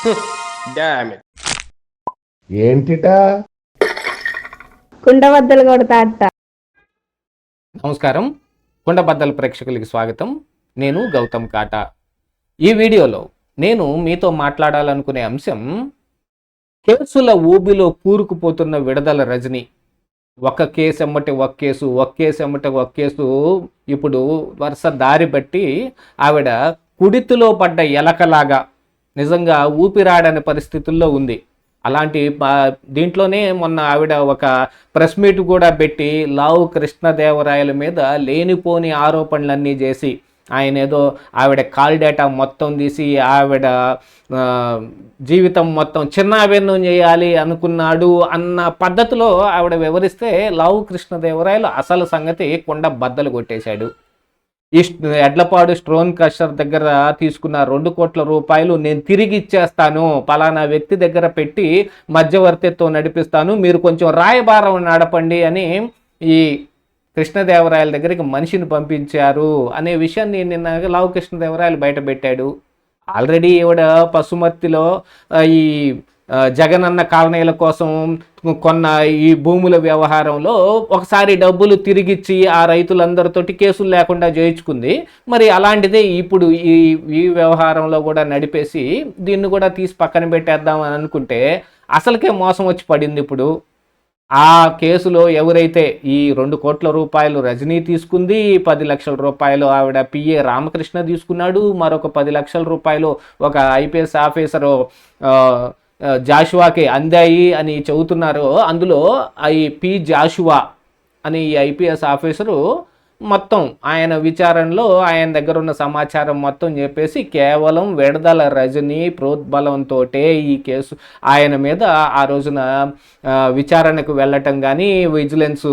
ఏంటిటా? కుండబద్దలు కొడతా అట్ట నమస్కారం. కుండబద్దల ప్రేక్షకులకి స్వాగతం. నేను గౌతమ్ కాటా. ఈ వీడియోలో నేను మీతో మాట్లాడాలనుకునే అంశం కేసుల ఊబిలో కూరుకుపోతున్న విడుదల రజని. ఒక కేసు ఎమ్మటి ఒక కేసు ఒక కేసు ఎమ్మటి ఒక కేసు. ఇప్పుడు వరుస దారి బట్టి ఆవిడ కుడితిలో పడ్డ ఎలకలాగా నిజంగా ఊపిరాడని పరిస్థితుల్లో ఉంది. అలాంటి దీంట్లోనే మొన్న ఆవిడ ఒక ప్రెస్ మీట్ కూడా పెట్టి లావు కృష్ణదేవరాయల మీద లేనిపోని ఆరోపణలన్నీ చేసి ఆయన ఏదో ఆవిడ కాల్ డేటా మొత్తం తీసి ఆవిడ జీవితం మొత్తం చిన్నాభిన్నం చేయాలి అనుకున్నాడు అన్న పద్ధతిలో ఆవిడ వివరిస్తే లావు కృష్ణదేవరాయలు అసలు సంగతి కొండ బద్దలు కొట్టేశాడు. ఈ ఎడ్లపాడు స్ట్రోన్ క్రషర్ దగ్గర తీసుకున్న రెండు కోట్ల రూపాయలు నేను తిరిగి ఇచ్చేస్తాను. పలానా వ్యక్తి దగ్గర పెట్టి మధ్యవర్తిత్వం నడిపిస్తాను. మీరు కొంచెం రాయబారం నడపండి అని ఈ కృష్ణదేవరాయల దగ్గరికి మనిషిని పంపించారు అనే విషయాన్ని నిన్న లావు కృష్ణదేవరాయలు బయట పెట్టాడు. ఆల్రెడీ ఈవిడ పశుమర్తిలో ఈ జగనన్న కాలనీల కోసం కొన్న ఈ భూముల వ్యవహారంలో ఒకసారి డబ్బులు తిరిగిచ్చి ఆ రైతులందరితోటి కేసులు లేకుండా చేయించుకుంది మరి అలాంటిదే ఇప్పుడు ఈ ఈ వ్యవహారంలో కూడా నడిపేసి దీన్ని కూడా తీసి పక్కన పెట్టేద్దాం అని అనుకుంటే అసలుకే మోసం వచ్చి పడింది ఇప్పుడు. ఆ కేసులో ఎవరైతే ఈ రెండు కోట్ల రూపాయలు రజనీ తీసుకుంది పది లక్షల రూపాయలు ఆవిడ పిఏ రామకృష్ణ తీసుకున్నాడు మరొక పది లక్షల రూపాయలు ఒక ఐపీఎస్ ఆఫీసరు జాషువాకి అందాయి అని చెబుతున్నారు. అందులో ఐ పి జాషువా అని ఈ ఐపీఎస్ ఆఫీసరు మొత్తం ఆయన విచారణలో ఆయన దగ్గర ఉన్న సమాచారం మొత్తం చెప్పేసి కేవలం విడదల రజని ప్రోద్బలంతో ఈ కేసు ఆయన మీద ఆ రోజున విచారణకు వెళ్ళటం కానీ విజిలెన్స్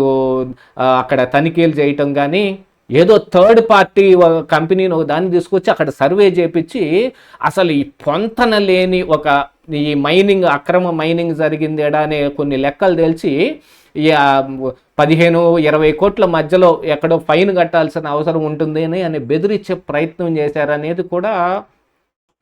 అక్కడ తనిఖీలు చేయటం కానీ ఏదో థర్డ్ పార్టీ కంపెనీని ఒక దాన్ని తీసుకొచ్చి అక్కడ సర్వే చేపించి అసలు ఈ పొంతన లేని ఒక ఈ మైనింగ్ అక్రమ మైనింగ్ జరిగింది ఎడా అనే కొన్ని లెక్కలు తెలిసి ఈ పదిహేను ఇరవై కోట్ల మధ్యలో ఎక్కడో ఫైన్ కట్టాల్సిన అవసరం ఉంటుంది అని అని బెదిరించే ప్రయత్నం చేశారనేది కూడా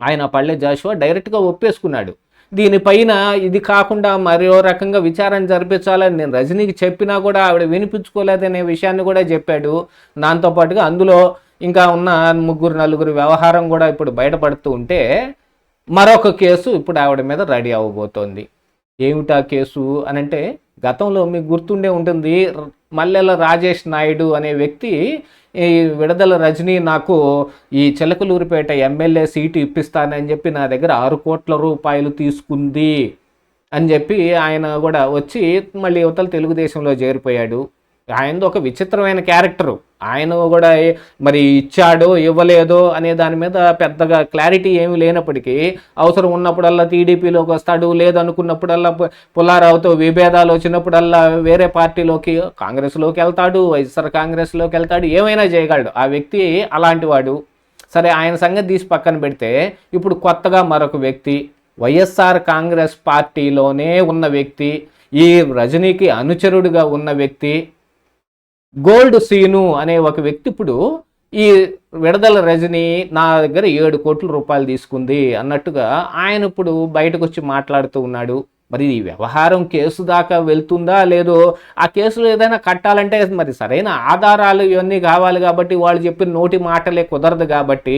ఆయన పల్లె జాషువా డైరెక్ట్గా ఒప్పేసుకున్నాడు. దీనిపైన ఇది కాకుండా మరో రకంగా విచారణ జరిపించాలని నేను రజనీకి చెప్పినా కూడా ఆవిడ వినిపించుకోలేదనే విషయాన్ని కూడా చెప్పాడు. దాంతోపాటుగా అందులో ఇంకా ఉన్న ముగ్గురు నలుగురు వ్యవహారం కూడా ఇప్పుడు బయటపడుతూ ఉంటే మరొక కేసు ఇప్పుడు ఆవిడ మీద రెడీ అవ్వబోతోంది. ఏమిటా కేసు అని అంటే గతంలో మీకు గుర్తుండే ఉంటుంది మల్లెల రాజేష్ నాయుడు అనే వ్యక్తి ఈ విడదల రజనీ నాకు ఈ చిలకలూరిపేట ఎమ్మెల్యే సీటు ఇప్పిస్తానని చెప్పి నా దగ్గర ఆరు కోట్ల రూపాయలు తీసుకుంది అని చెప్పి ఆయన కూడా వచ్చి మళ్ళీ యువతలు తెలుగుదేశంలో చేరిపోయాడు. ఆయనది ఒక విచిత్రమైన క్యారెక్టరు. ఆయన కూడా మరి ఇచ్చాడో ఇవ్వలేదో అనే దాని మీద పెద్దగా క్లారిటీ ఏమీ లేనప్పటికీ అవసరం ఉన్నప్పుడల్లా టీడీపీలోకి వస్తాడు లేదనుకున్నప్పుడల్లా పుల్లారావుతో విభేదాలు వచ్చినప్పుడల్లా వేరే పార్టీలోకి కాంగ్రెస్లోకి వెళ్తాడు వైఎస్ఆర్ కాంగ్రెస్లోకి వెళ్తాడు ఏమైనా చేయగలడు. ఆ వ్యక్తి అలాంటి వాడు. సరే ఆయన సంగతి తీసి పక్కన పెడితే ఇప్పుడు కొత్తగా మరొక వ్యక్తి వైఎస్ఆర్ కాంగ్రెస్ పార్టీలోనే ఉన్న వ్యక్తి ఈ రజనీకి అనుచరుడుగా ఉన్న వ్యక్తి గోల్డ్ సీను అనే ఒక వ్యక్తి ఇప్పుడు ఈ విడదల రజని నా దగ్గర ఏడు కోట్ల రూపాయలు తీసుకుంది అన్నట్టుగా ఆయన ఇప్పుడు బయటకు వచ్చి మాట్లాడుతూ ఉన్నాడు. మరి ఈ వ్యవహారం కేసు దాకా వెళ్తుందా లేదో ఆ కేసులో ఏదైనా కట్టాలంటే మరి సరైన ఆధారాలు ఇవన్నీ కావాలి కాబట్టి వాళ్ళు చెప్పిన నోటి మాటలే కుదరదు కాబట్టి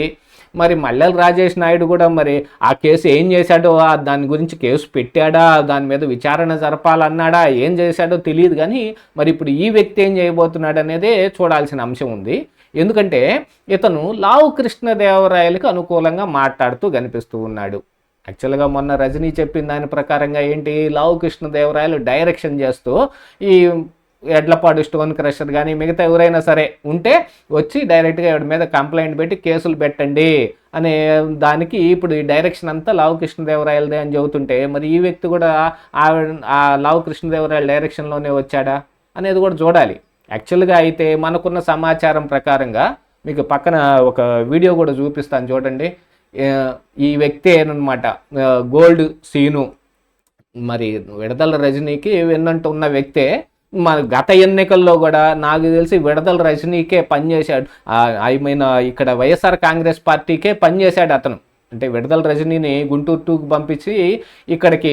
మరి మల్లెల రాజేష్ నాయుడు కూడా మరి ఆ కేసు ఏం చేశాడో దాని గురించి కేసు పెట్టాడా దాని మీద విచారణ జరపాలన్నాడా ఏం చేశాడో తెలియదు కానీ మరి ఇప్పుడు ఈ వ్యక్తి ఏం చేయబోతున్నాడు అనేదే చూడాల్సిన అంశం ఉంది. ఎందుకంటే ఇతను లావు కృష్ణదేవరాయలకు అనుకూలంగా మాట్లాడుతూ కనిపిస్తూ ఉన్నాడు. యాక్చువల్గా మొన్న రజనీ చెప్పిన దాని ప్రకారంగా ఏంటి? లావు కృష్ణదేవరాయలు డైరెక్షన్ చేస్తూ ఈ ఎడ్లపాడు స్టోన్ క్రషర్ కానీ మిగతా ఎవరైనా సరే ఉంటే వచ్చి డైరెక్ట్గా ఎవరి మీద కంప్లైంట్ పెట్టి కేసులు పెట్టండి అనే దానికి ఇప్పుడు ఈ డైరెక్షన్ అంతా లావు కృష్ణదేవరాయలదే అని చెబుతుంటే మరి ఈ వ్యక్తి కూడా ఆ లావు కృష్ణదేవరాయల డైరెక్షన్లోనే వచ్చాడా అనేది కూడా చూడాలి. యాక్చువల్గా అయితే మనకున్న సమాచారం ప్రకారంగా మీకు పక్కన ఒక వీడియో కూడా చూపిస్తాను చూడండి. ఈ వ్యక్తి ఏనమాట గోల్డ్ సీను. మరి విడదల రజనీకి వెన్నంటూ ఉన్న వ్యక్తే మన గత ఎన్నికల్లో కూడా నాకు తెలిసి విడదల రజనీకే పనిచేశాడు. ఐ మీన్ ఇక్కడ వైఎస్ఆర్ కాంగ్రెస్ పార్టీకే పనిచేశాడు అతను. అంటే విడుదల రజనీని గుంటూరు టూకు పంపించి ఇక్కడికి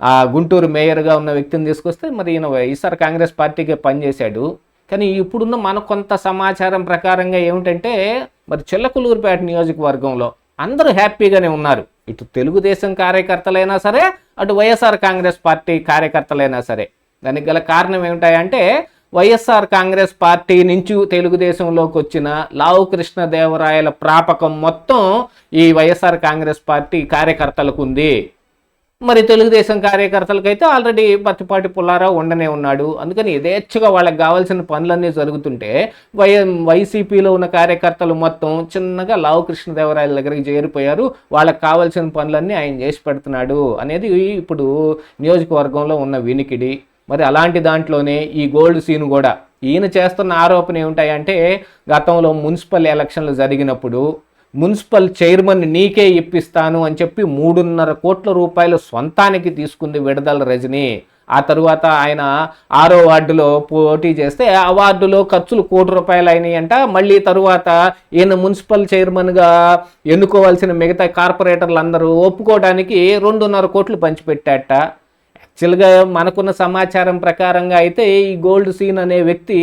ఆ గుంటూరు మేయర్గా ఉన్న వ్యక్తిని తీసుకొస్తే మరి ఈయన వైఎస్ఆర్ కాంగ్రెస్ పార్టీకే పనిచేశాడు. కానీ ఇప్పుడున్న మన కొంత సమాచారం ప్రకారంగా ఏమిటంటే మరి చిల్లకలూరుపేట నియోజకవర్గంలో అందరూ హ్యాపీగానే ఉన్నారు. ఇటు తెలుగుదేశం కార్యకర్తలైనా సరే అటు వైఎస్ఆర్ కాంగ్రెస్ పార్టీ కార్యకర్తలైనా సరే. దానికి గల కారణం ఏమిటాయంటే వైఎస్ఆర్ కాంగ్రెస్ పార్టీ నుంచి తెలుగుదేశంలోకి వచ్చిన లావు కృష్ణదేవరాయల ప్రాపకం మొత్తం ఈ వైఎస్ఆర్ కాంగ్రెస్ పార్టీ కార్యకర్తలకు ఉంది. మరి తెలుగుదేశం కార్యకర్తలకైతే ఆల్రెడీ పత్తిపాటి పుల్లారావు ఉండనే ఉన్నాడు. అందుకని యథేచ్ఛగా వాళ్ళకి కావాల్సిన పనులన్నీ జరుగుతుంటే వై వైసీపీలో ఉన్న కార్యకర్తలు మొత్తం చిన్నగా లావు కృష్ణదేవరాయల దగ్గరికి చేరిపోయారు. వాళ్ళకి కావాల్సిన పనులన్నీ ఆయన చేసి పెడుతున్నాడు. అనేది ఇప్పుడు నియోజకవర్గంలో ఉన్న వినికిడి. మరి అలాంటి దాంట్లోనే ఈ గోల్డ్ సీన్ కూడా. ఈయన చేస్తున్న ఆరోపణ ఏమిటాయంటే గతంలో మున్సిపల్ ఎలక్షన్లు జరిగినప్పుడు మున్సిపల్ చైర్మన్ నీకే ఇప్పిస్తాను అని చెప్పి మూడున్నర కోట్ల రూపాయలు సొంతానికి తీసుకుంది విడదల రజని. ఆ తరువాత ఆయన ఆరో వార్డులో పోటీ చేస్తే ఆ వార్డులో ఖర్చులు కోటి రూపాయలు అయినాయంట. మళ్ళీ తరువాత ఈయన మున్సిపల్ చైర్మన్గా ఎన్నుకోవాల్సిన మిగతా కార్పొరేటర్లు అందరూ ఒప్పుకోవడానికి రెండున్నర కోట్లు పంచిపెట్టాట యాక్చువల్గా మనకున్న సమాచారం ప్రకారంగా అయితే ఈ గోల్డ్ సీన్ అనే వ్యక్తి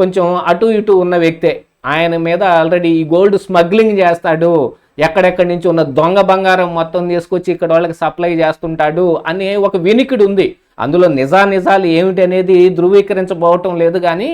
కొంచెం అటు ఇటు ఉన్న వ్యక్తే. ఆయన మీద ఆల్రెడీ ఈ గోల్డ్ స్మగ్లింగ్ చేస్తాడు. ఎక్కడెక్కడి నుంచి ఉన్న దొంగ బంగారం మొత్తం తీసుకొచ్చి ఇక్కడ వాళ్ళకి సప్లై చేస్తుంటాడు అనే ఒక వినికిడి ఉంది. అందులో నిజా నిజాలు ఏమిటి అనేది ధృవీకరించబోవటం లేదు కానీ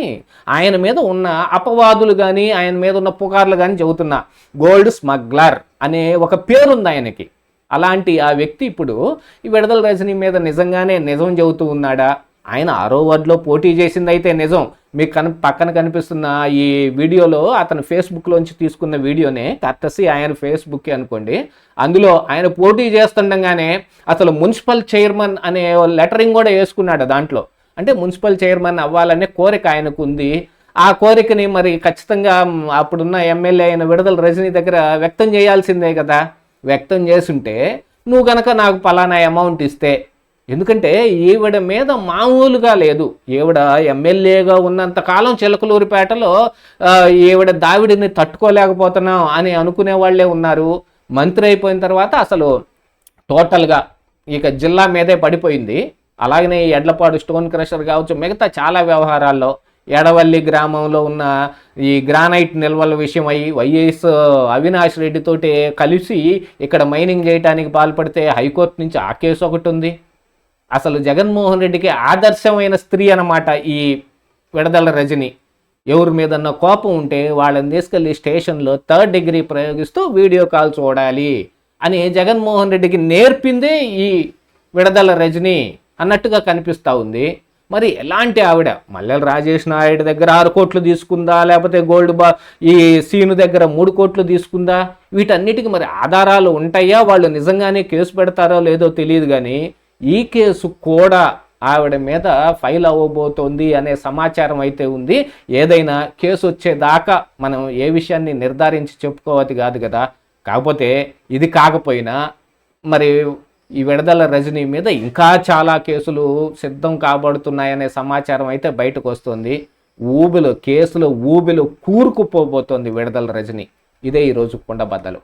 ఆయన మీద ఉన్న అపవాదులు కానీ ఆయన మీద ఉన్న పుకార్లు కానీ చెబుతున్నా. గోల్డ్ స్మగ్లర్ అనే ఒక పేరుంది ఆయనకి. అలాంటి ఆ వ్యక్తి ఇప్పుడు ఈ విడుదల రజనీ మీద నిజంగానే నిజం చెబుతూ ఉన్నాడా? ఆయన ఆరో వార్డులో పోటీ చేసింది అయితే నిజం. మీకు కన పక్కన కనిపిస్తున్న ఈ వీడియోలో అతను ఫేస్బుక్లోంచి తీసుకున్న వీడియోనే కత్తసి ఆయన ఫేస్బుక్ అనుకోండి. అందులో ఆయన పోటీ చేస్తుండగానే అసలు మున్సిపల్ చైర్మన్ అనే లెటరింగ్ కూడా వేసుకున్నాడు దాంట్లో. అంటే మున్సిపల్ చైర్మన్ అవ్వాలనే కోరిక ఆయనకు ఉంది. ఆ కోరికని మరి ఖచ్చితంగా అప్పుడున్న ఎమ్మెల్యే అయిన విడుదల రజనీ దగ్గర వ్యక్తం చేయాల్సిందే కదా. వ్యక్తం చేసుంటే నువ్వు గనక నాకు పలానా అమౌంట్ ఇస్తే ఎందుకంటే ఈవిడ మీద మామూలుగా లేదు. ఈవిడ ఎమ్మెల్యేగా ఉన్నంత కాలం చిలకలూరిపేటలో ఈవిడ దావిడిని తట్టుకోలేకపోతున్నాం అని అనుకునే వాళ్ళే ఉన్నారు. మంత్రి అయిపోయిన తర్వాత అసలు టోటల్గా ఇక జిల్లా మీదే పడిపోయింది. అలాగనే ఈ ఎడ్లపాడు స్టోన్ క్రషర్ కావచ్చు మిగతా చాలా వ్యవహారాల్లో ఎడవల్లి గ్రామంలో ఉన్న ఈ గ్రానైట్ నిల్వల విషయమై వైఎస్ అవినాష్ రెడ్డితోటి కలిసి ఇక్కడ మైనింగ్ చేయడానికి పాల్పడితే హైకోర్టు నుంచి ఆ కేసు ఒకటి ఉంది. అసలు జగన్మోహన్ రెడ్డికి ఆదర్శమైన స్త్రీ అన్నమాట ఈ విడదల రజని. ఎవరి మీదన్న కోపం ఉంటే వాళ్ళని తీసుకెళ్ళి స్టేషన్లో థర్డ్ డిగ్రీ ప్రయోగిస్తూ వీడియో కాల్ చూడాలి అని జగన్మోహన్ రెడ్డికి నేర్పిందే ఈ విడదల రజని అన్నట్టుగా కనిపిస్తూ ఉంది. మరి ఎలాంటి ఆవిడ? మల్లెల రాజేష్ నాయుడు దగ్గర ఆరు కోట్లు తీసుకుందా? లేకపోతే గోల్డ్ బా ఈ సీను దగ్గర మూడు కోట్లు తీసుకుందా? వీటన్నిటికి మరి ఆధారాలు ఉంటాయా? వాళ్ళు నిజంగానే కేసు పెడతారో లేదో తెలియదు కానీ ఈ కేసు కూడా ఆవిడ మీద ఫైల్ అవ్వబోతోంది అనే సమాచారం అయితే ఉంది. ఏదైనా కేసు వచ్చేదాకా మనం ఏ విషయాన్ని నిర్ధారించి చెప్పుకోవద్దు కాదు కదా. కాకపోతే ఇది కాకపోయినా మరి ఈ విడదల రజనీ మీద ఇంకా చాలా కేసులు సిద్ధం కాబడుతున్నాయనే సమాచారం అయితే బయటకు వస్తుంది. ఊబిలో కేసులో ఊబిలో కూరుకుపోబోతోంది విడదల రజనీ. ఇదే ఈరోజు కొండబద్దలు.